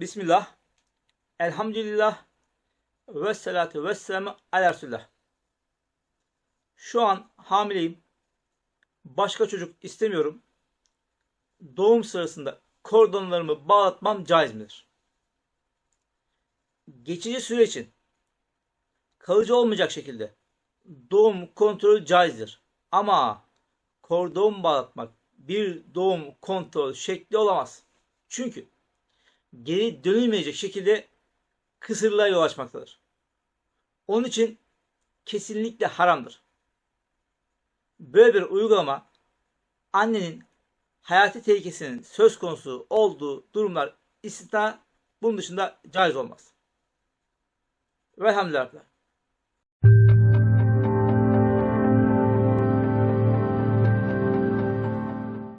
Bismillah. Elhamdülillah. Ve salatu ve selamu ala Resulullah. Şu an hamileyim. Başka çocuk istemiyorum. Doğum sırasında kordonlarımı bağlatmam caiz midir? Geçici süre için kalıcı olmayacak şekilde doğum kontrolü caizdir. Ama kordon bağlatmak bir doğum kontrol şekli olamaz. Çünkü geri dönülmeyecek şekilde kısırlığa yol açmaktadır. Onun için kesinlikle haramdır. Böyle bir uygulama annenin hayati tehlikesinin söz konusu olduğu durumlar istisna bunun dışında caiz olmaz. Velhamdülillah.